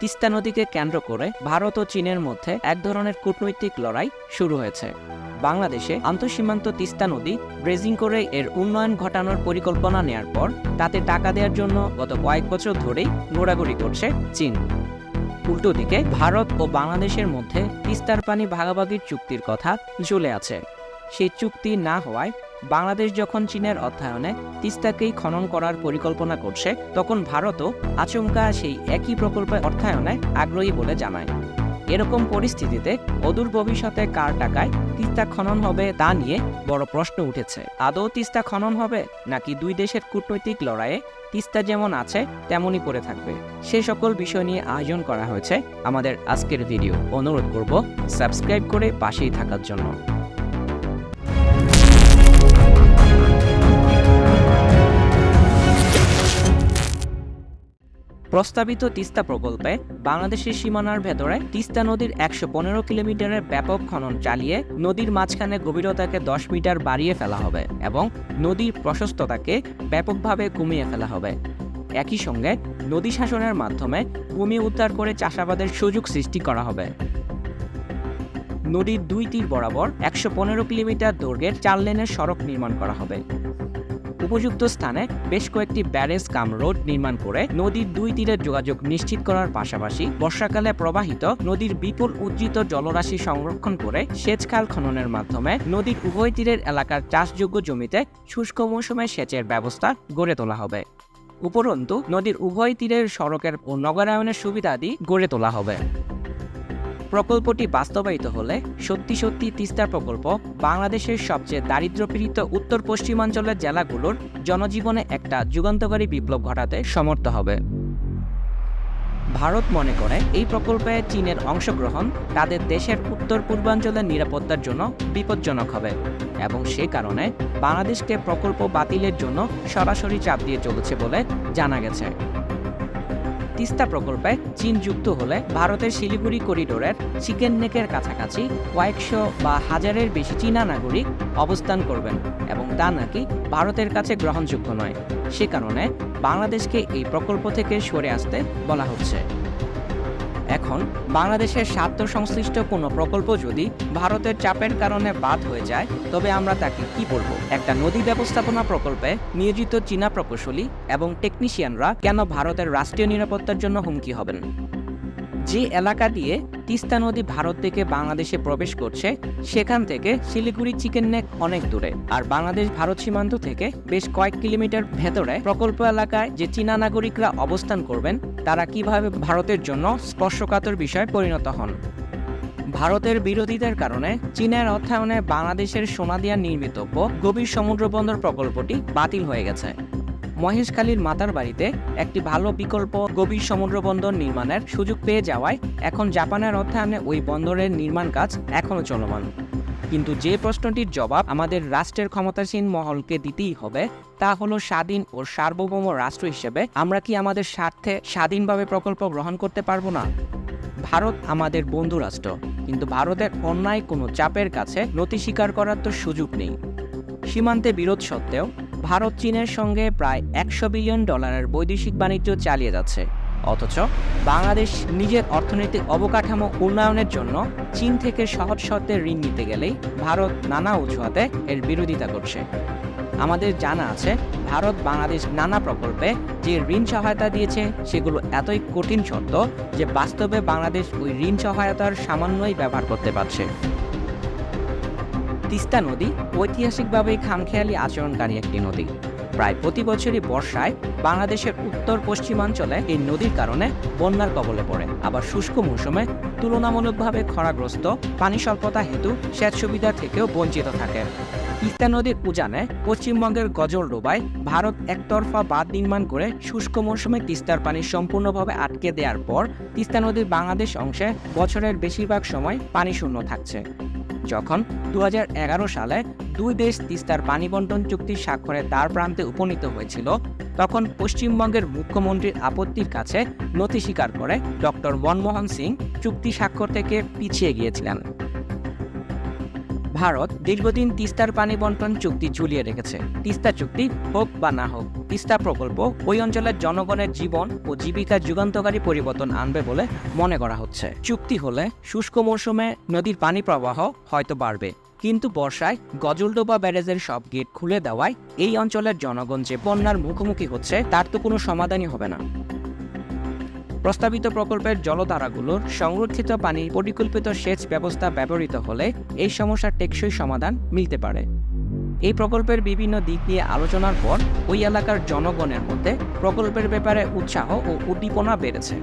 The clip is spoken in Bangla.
তিস্তা নদীকে কেন্দ্র করে ভারত ও চীনের মধ্যে এক ধরনের কূটনৈতিক লড়াই শুরু হয়েছে। বাংলাদেশে আন্তঃসীমান্ত তিস্তা নদী ব্রেজিং করে এর উন্নয়ন ঘটানোর পরিকল্পনা নেয়ার পর তাতে টাকা দেওয়ার জন্য গত কয়েক বছর ধরেই ঘোরাঘুরি করছে চীন। উল্টো দিকে ভারত ও বাংলাদেশের মধ্যে তিস্তার পানি ভাগাভাগির চুক্তির কথা ঝুলে আছে। সেই চুক্তি না হওয়ায় বাংলাদেশ যখন চীনের অর্থায়নে তিস্তাকেই খনন করার পরিকল্পনা করছে, তখন ভারতও আচমকা সেই একই প্রকল্পে অর্থায়নে আগ্রহী বলে জানায়। এরকম পরিস্থিতিতে অদূর ভবিষ্যতে কার টাকায় তিস্তা খনন হবে তা নিয়ে বড় প্রশ্ন উঠেছে। আদৌ তিস্তা খনন হবে নাকি দুই দেশের কূটনৈতিক লড়াইয়ে তিস্তা যেমন আছে, তেমনই পড়ে থাকবে। সে সকল বিষয় নিয়ে আয়োজন করা হয়েছে আমাদের আজকের ভিডিও। অনুরোধ করব, সাবস্ক্রাইব করে পাশেই থাকার জন্য। প্রস্তাবিত তিস্তা প্রকল্পে বাংলাদেশের সীমানার ভেতরে তিস্তা নদীর একশো পনেরো কিলোমিটারের ব্যাপক খনন চালিয়ে নদীর মাঝখানে গভীরতাকে দশ মিটার বাড়িয়ে ফেলা হবে এবং নদীর প্রশস্ততাকে ব্যাপকভাবে কমিয়ে ফেলা হবে। একই সঙ্গে নদী শাসনের মাধ্যমে ভূমি উদ্ধার করে চাষাবাদের সুযোগ সৃষ্টি করা হবে। নদীর দুই তীর বরাবর একশো পনেরো কিলোমিটার দৈর্ঘ্যের চার লেনের সড়ক নির্মাণ করা হবে। উপযুক্ত স্থানে বেশ কয়েকটি ব্যারেজ কাম রোড নির্মাণ করে নদীর দুই তীরের যোগাযোগ নিশ্চিত করার পাশাপাশি বর্ষাকালে প্রবাহিত নদীর বিপুল উজ্জিত জলরাশি সংরক্ষণ করে সেচ খাল খননের মাধ্যমে নদীর উভয় তীরের এলাকার চাষযোগ্য জমিতে শুষ্ক মৌসুমে সেচের ব্যবস্থা গড়ে তোলা হবে। উপরন্তু, নদীর উভয় তীরের সড়কের ও নগরায়নের সুবিধাদি গড়ে তোলা হবে। প্রকল্পটি বাস্তবায়িত হলে সত্যি সত্যি তিস্তা প্রকল্প বাংলাদেশের সবচেয়ে দারিদ্র্যপীড়িত উত্তর পশ্চিমাঞ্চলের জেলাগুলোর জনজীবনে একটা যুগান্তকারী বিপ্লব ঘটাতে সমর্থ হবে। ভারত মনে করে এই প্রকল্পে চীনের অংশগ্রহণ তাদের দেশের উত্তর পূর্বাঞ্চলের নিরাপত্তার জন্য বিপজ্জনক হবে এবং সে কারণে বাংলাদেশকে প্রকল্প বাতিলের জন্য সরাসরি চাপ দিয়ে চলেছে বলে জানা গেছে। তিস্তা প্রকল্পে চীন যুক্ত হলে ভারতের শিলিগুড়ি করিডোরের চিকেন নেকের কাছাকাছি কয়েকশো বা হাজারের বেশি চীনা নাগরিক অবস্থান করবেন এবং তা নাকি ভারতের কাছে গ্রহণযোগ্য নয়। সে কারণে বাংলাদেশকে এই প্রকল্প থেকে সরে আসতে বলা হচ্ছে। এখন বাংলাদেশের স্বার্থ সংশ্লিষ্ট কোনো প্রকল্প যদি ভারতের চাপের কারণে বাদ হয়ে যায়, তবে আমরা তাকে কি বলব? একটা নদী ব্যবস্থাপনা প্রকল্পে নিয়োজিত চীনা প্রকৌশলী এবং টেকনিশিয়ানরা কেন ভারতের রাষ্ট্রীয় নিরাপত্তার জন্য হুমকি হবেন? যে এলাকা দিয়ে তিস্তা নদী ভারত থেকে বাংলাদেশে প্রবেশ করছে, সেখান থেকে শিলিগুড়ি চিকেন নেক অনেক দূরে। আর বাংলাদেশ ভারত সীমান্ত থেকে বেশ কয়েক কিলোমিটার ভেতরে প্রকল্প এলাকায় যে চীনা নাগরিকরা অবস্থান করবেন, তারা কীভাবে ভারতের জন্য স্পর্শকাতর বিষয়ে পরিণত হন। ভারতের বিরোধিতার কারণে চীনের অর্থায়নে বাংলাদেশের সোনাদিয়া নির্মিতব্য গভীর সমুদ্র বন্দর প্রকল্পটি বাতিল হয়ে গেছে। মহেশখালীর মাতার বাড়িতে একটি ভালো বিকল্প গভীর সমুদ্র বন্দর নির্মাণের সুযোগ পেয়ে যাওয়ায় এখন জাপানের অর্থায়নে ওই বন্দরের নির্মাণ কাজ এখনও চলমান। কিন্তু যে প্রশ্নটির জবাব আমাদের রাষ্ট্রের ক্ষমতাসীন মহলকে দিতেই হবে, তা হলো স্বাধীন ও সার্বভৌম রাষ্ট্র হিসেবে আমরা কি আমাদের স্বার্থে স্বাধীনভাবে প্রকল্প গ্রহণ করতে পারব না? ভারত আমাদের বন্ধু রাষ্ট্র, কিন্তু ভারতের অন্যায় কোনো চাপের কাছে নতি স্বীকার করার তো সুযোগ নেই। সীমান্তে বিরোধ সত্ত্বেও ভারত চীনের সঙ্গে প্রায় একশো বিলিয়ন ডলারের বৈদেশিক বাণিজ্য চালিয়ে যাচ্ছে। অথচ বাংলাদেশ নিজের অর্থনৈতিক অবকাঠামো উন্নয়নের জন্য চীন থেকে সহজ শর্তে ঋণ নিতে গেলেই ভারত নানা অজুহাতে এর বিরোধিতা করছে। আমাদের জানা আছে, ভারত বাংলাদেশ নানা প্রকল্পে যে ঋণ সহায়তা দিয়েছে সেগুলো এতই কঠিন শর্ত যে বাস্তবে বাংলাদেশ ওই ঋণ সহায়তার সামান্যই ব্যবহার করতে পারছে। তিস্তা নদী ঐতিহাসিকভাবেই খামখেয়ালি আচরণকারী একটি নদী। প্রায় প্রতি বছরই বর্ষায় বাংলাদেশের উত্তর পশ্চিমাঞ্চলে এই নদীর কারণে বন্যার কবলে পড়ে। আবার শুষ্ক মৌসুমে তুলনামূলকভাবে খরাগ্রস্ত, পানি স্বল্পতা হেতু সেচ সুবিধা থেকেও বঞ্চিত থাকে। তিস্তা নদীর উজানে পশ্চিমবঙ্গের গজল ডোবায় ভারত একতরফা বাঁধ নির্মাণ করে শুষ্ক মৌসুমে তিস্তার পানি সম্পূর্ণভাবে আটকে দেওয়ার পর তিস্তা নদীর বাংলাদেশ অংশে বছরের বেশিরভাগ সময় পানি শূন্য থাকছে। যখন দু হাজার এগারো সালে দুই দেশ তিস্তার পানি বন্টন চুক্তি স্বাক্ষরের দ্বার প্রান্তে উপনীত হয়েছিল, তখন পশ্চিমবঙ্গের মুখ্যমন্ত্রীর আপত্তির কাছে নথি স্বীকার করে ডক্টর মনমোহন সিং চুক্তি স্বাক্ষর থেকে পিছিয়ে গিয়েছিলেন। ভারত দীর্ঘদিন তিস্তার পানি বন্টন চুক্তি ঝুলিয়ে রেখেছে। তিস্তা চুক্তি হোক বা না হোক, তিস্তা প্রকল্প ওই অঞ্চলের জনগণের জীবন ও জীবিকার যুগান্তকারী পরিবর্তন আনবে বলে মনে করা হচ্ছে। চুক্তি হলে শুষ্ক মৌসুমে নদীর পানি প্রবাহ হয়তো বাড়বে, কিন্তু বর্ষায় গজলডোবা ব্যারেজের সব গেট খুলে দেওয়ায় এই অঞ্চলের জনগণ যে বন্যার মুখোমুখি হচ্ছে তার তো কোনো সমাধানই হবে না। প্রস্তাবিত প্রকল্পের জলধারাগুলোর সংরক্ষিত পানি পরিকল্পিত সেচ ব্যবস্থা ব্যবহৃত হলে এই সমস্যার টেকসই সমাধান মিলতে পারে। এই প্রকল্পের বিভিন্ন দিক নিয়ে আলোচনার পর ওই এলাকার জনগণের মধ্যে প্রকল্পের ব্যাপারে উৎসাহ ও উদ্দীপনা বেড়েছে।